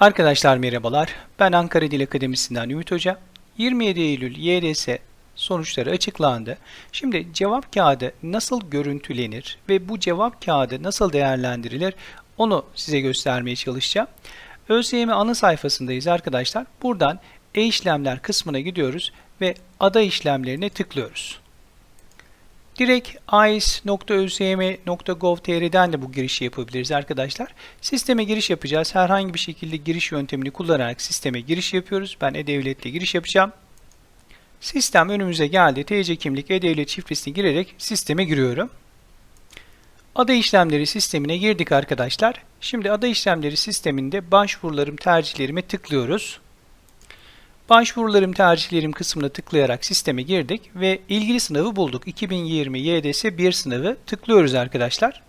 Arkadaşlar merhabalar. Ben Ankara Dil Akademisi'nden Ümit Hoca. 27 Eylül YDS sonuçları açıklandı. Şimdi cevap kağıdı nasıl görüntülenir ve bu cevap kağıdı nasıl değerlendirilir onu size göstermeye çalışacağım. ÖSYM ana sayfasındayız arkadaşlar. Buradan e-işlemler kısmına gidiyoruz ve ada işlemlerine tıklıyoruz. Direkt ais.özm.gov.tr'den de bu girişi yapabiliriz arkadaşlar. Sisteme giriş yapacağız. Herhangi bir şekilde giriş yöntemini kullanarak sisteme giriş yapıyoruz. Ben e-devletle giriş yapacağım. Sistem önümüze geldi. TC kimlik e-devlet şifresini girerek sisteme giriyorum. Ada işlemleri sistemine girdik arkadaşlar. Şimdi ada işlemleri sisteminde başvurularım tercihlerime tıklıyoruz. Başvurularım tercihlerim kısmına tıklayarak sisteme girdik ve ilgili sınavı bulduk. 2020 YDS 1 sınavı tıklıyoruz arkadaşlar.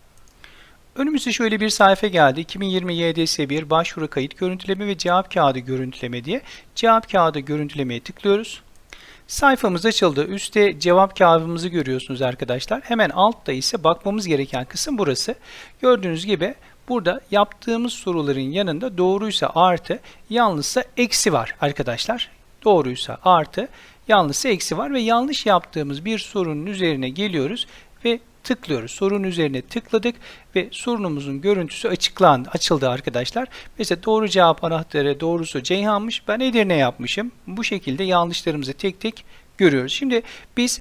Önümüze şöyle bir sayfa geldi. 2020 YDS 1 başvuru kayıt görüntüleme ve cevap kağıdı görüntüleme diye. Cevap kağıdı görüntülemeye tıklıyoruz. Sayfamız açıldı. Üstte cevap kağıdımızı görüyorsunuz arkadaşlar. Hemen altta ise bakmamız gereken kısım burası. Gördüğünüz gibi burada yaptığımız soruların yanında doğruysa artı, yanlışsa eksi var arkadaşlar. Doğruysa artı, yanlışsa eksi var ve yanlış yaptığımız bir sorunun üzerine geliyoruz ve tıklıyoruz. Sorunun üzerine tıkladık ve sorunumuzun görüntüsü açıklandı, açıldı arkadaşlar. Mesela doğru cevap anahtarı doğrusu Ceyhan'mış. Ben Edirne yapmışım. Bu şekilde yanlışlarımızı tek tek görüyoruz. Şimdi biz